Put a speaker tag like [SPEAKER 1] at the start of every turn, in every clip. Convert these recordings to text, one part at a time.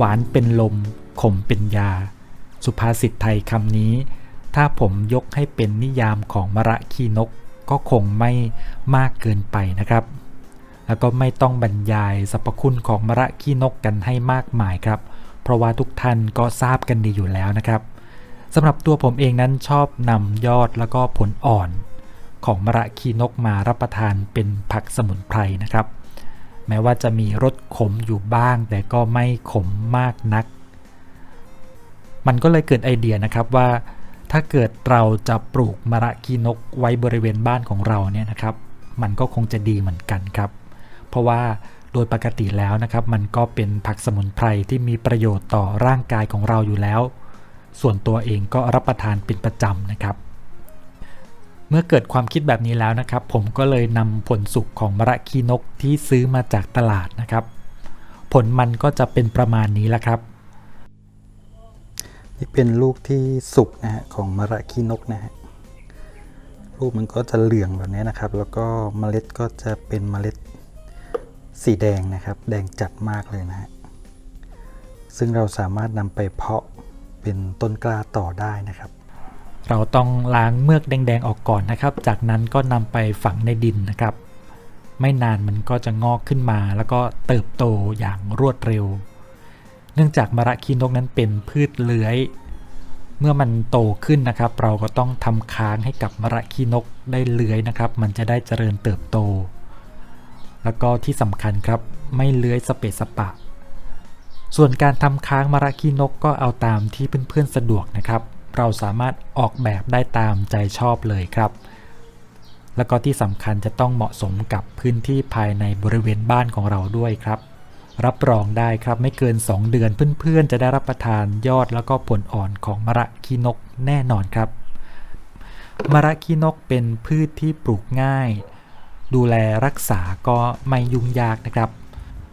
[SPEAKER 1] หวานเป็นลม ขมเป็นยา สุภาษิตไทยคำนี้ ถ้าผมยกให้เป็นนิยามของมระคีนกก็คงไม่มากเกินไปนะครับ แล้วก็ไม่ต้องบรรยายสรรพคุณของมระคีนกกันให้มากมายครับ เพราะว่าทุกท่านก็ทราบกันดีอยู่แล้วนะครับสำหรับตัวผมเองนั้นชอบนำยอดแล้วก็ผลอ่อน ของมระคีนกมารับประทานเป็นผักสมุนไพรนะครับ แม้ว่าจะมีรสขมอยู่บ้าง แต่ก็ไม่ขมมากนัก มันก็เลยเกิดไอเดียนะครับว่า ถ้าเกิดเราจะปลูกมระคีนกไว้บริเวณบ้านของเราเนี่ยนะครับ มันก็คงจะดีเหมือนกันครับ เพราะว่าโดยปกติแล้วนะครับ มันก็เป็นผักสมุนไพรที่มีประโยชน์ต่อร่างกายของเราอยู่แล้ว ส่วนตัวเองก็รับประทานเป็นประจำนะครับ เมื่อเกิดความคิดแบบนี้แล้วนะครับ ผมก็เลยนำผลสุกของมระคีนกที่ซื้อมาจากตลาดนะครับ ผลมันก็จะเป็นประมาณนี้แหละครับ
[SPEAKER 2] นี่เป็นลูกที่สุกนะฮะของมะระขี้นกนะฮะลูกมันก็จะเหลืองแบบนี้นะครับ แล้วก็เมล็ดก็จะเป็นเมล็ดสีแดงนะครับ แดงจัดมากเลยนะฮะซึ่งเราสามารถนำไปเพาะเป็นต้นกล้าต่อได้นะครับ
[SPEAKER 1] เราต้องล้างเมือกแดงๆออกก่อนนะครับ จากนั้นก็นำไปฝังในดินนะครับ ไม่นานมันก็จะงอกขึ้นมาแล้วก็เติบโตอย่างรวดเร็ว เนื่องจากมะระคีนกนั้นเป็นพืชเลื้อย เมื่อมันโตขึ้นนะครับ เราก็ต้องทำค้างให้กับมะระคีนกได้เลื้อยนะครับ มันจะได้เจริญเติบโต แล้วก็ที่สำคัญครับไม่เลื้อยสเปะสปะ ส่วนการทำค้างมะระคีนกก็เอาตามที่เพื่อนๆสะดวกนะครับ เราสามารถออกแบบได้ตามใจชอบเลยครับ แล้วก็ที่สำคัญจะต้องเหมาะสมกับพื้นที่ภายในบริเวณบ้านของเราด้วยครับ รับรองได้ครับไม่เกิน 2 เดือนเพื่อนๆ จะได้รับประทานยอดแล้วก็ผลอ่อนของมะระคีนกแน่นอนครับมะระคีนกเป็นพืชที่ปลูกง่าย ดูแลรักษาก็ไม่ยุ่งยากนะครับ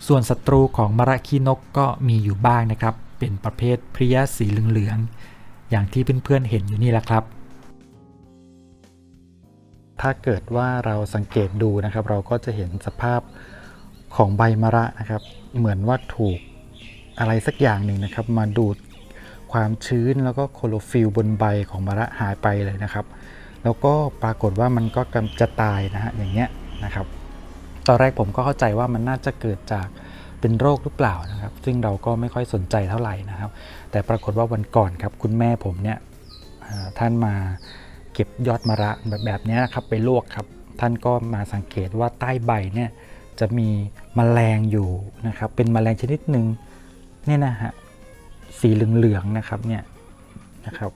[SPEAKER 1] ส่วนศัตรูของมะระคีนกก็มีอยู่บ้างนะครับ เป็นประเภทเพลี้ยสีเหลืองๆ อย่างที่เพื่อนๆเห็นอยู่นี่แหละครับ
[SPEAKER 2] ถ้าเกิดว่าเราสังเกตดูนะครับ เราก็จะเห็นสภาพของใบมะระนะครับ เหมือนว่าถูกอะไรสักอย่างหนึ่งนะครับ มาดูดความชื้นแล้วก็โคโลฟิลบนใบของมะระหายไปเลยนะครับ แล้วก็ปรากฏว่ามันก็กำจะตายนะฮะอย่างเงี้ยนะครับ ตอนแรกผมก็เข้าใจว่ามันน่าจะเกิดจาก เป็นโรคหรือเปล่านะครับ ซึ่งเราก็ไม่ค่อยสนใจเท่าไหร่นะครับ แต่ปรากฏว่าวันก่อนครับ คุณแม่ผมเนี่ยท่านมาเก็บยอดมะระแบบแบบนี้นะครับไปลวกครับ ท่านก็มาสังเกตว่าใต้ใบเนี่ยจะมีแมลงอยู่นะครับ เป็นแมลงชนิดหนึ่งเนี่ยนะฮะสีเหลืองๆนะครับเนี่ยนะครับ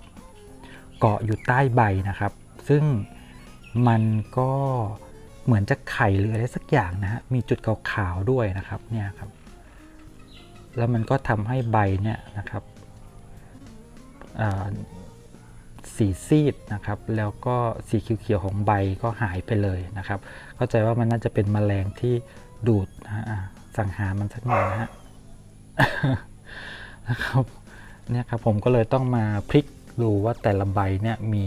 [SPEAKER 2] เกาะอยู่ใต้ใบนะครับ ซึ่งมันก็เเหมือนจะไข่หรืออะไรสักอย่างนะฮะมีจุดขาวๆด้วยนะครับเนี่ยครับ แล้วมันก็ทำให้ใบเนี่ยนะครับสีซีดนะครับ แล้วก็สีเขียวๆของใบก็หายไปเลยนะครับ เข้าใจว่ามันน่าจะเป็นแมลงที่ดูดนะฮะอะสังหารมันสักหน่อยนะฮะนะครับเนี่ยครับผมก็เลยต้องมาพลิกดูว่าแต่ละใบเนี่ยมี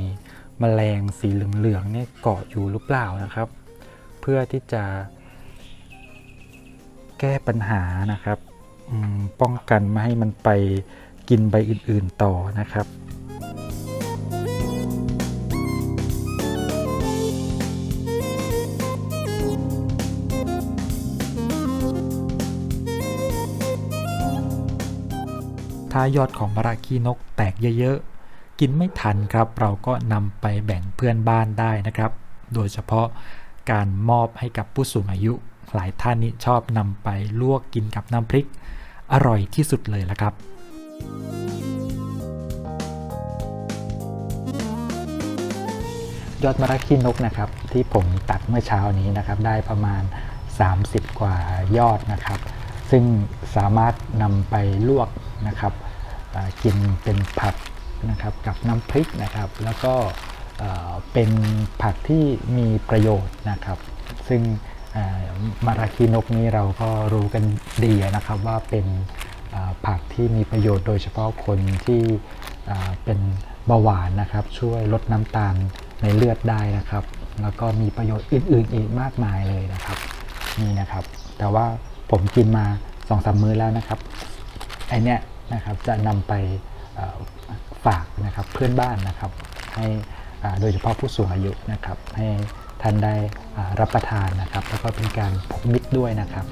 [SPEAKER 2] แมลงสีเหลืองๆเนี่ยเกาะอยู่หรือเปล่านะครับ เพื่อที่จะ แก้ปัญหานะครับป้องกันไม่ให้มันไปกินใบอื่น ๆต่อนะครับ
[SPEAKER 1] ถ้ายอดของมะระคีนกแตกเยอะๆ กินไม่ทันครับ เราก็นำไปแบ่งเพื่อนบ้านได้นะครับ โดยเฉพาะ การมอบให้กับผู้สูงอายุ หลายท่านนี่ชอบนำไปลวกกินกับน้ำพริก อร่อยที่สุดเลยละครับ
[SPEAKER 2] ยอดมะระขี้นกนะครับ ที่ผมตัดเมื่อเช้านี้นะครับ ได้ประมาณ 30 กว่ายอดนะครับ ซึ่งสามารถนำไปลวกนะครับกินเป็นผักนะครับกับน้ำพริกนะครับ แล้วก็ เป็นผักที่มีประโยชน์นะครับ ซึ่งมะระขี้นกนี้เราก็รู้กันดีนะครับว่าเป็นผักที่มีประโยชน์โดยเฉพาะคนที่เป็นเบาหวานนะครับ ช่วยลดน้ำตาลในเลือดได้นะครับ แล้วก็มีประโยชน์อื่น ๆ อีกมากมายเลยนะครับนี่นะครับ แต่ว่าผมกินมา2อสมื้อแล้วนะครับแออันเนี้ยนะครับจะนำไปฝากนะครับเพื่อนบ้านนะครับให้ โดยเฉพาะผู้สูงอายุนะครับให้ท่านได้รับประทานนะครับ แล้วก็เป็นการพกมิตรด้วยนะครับ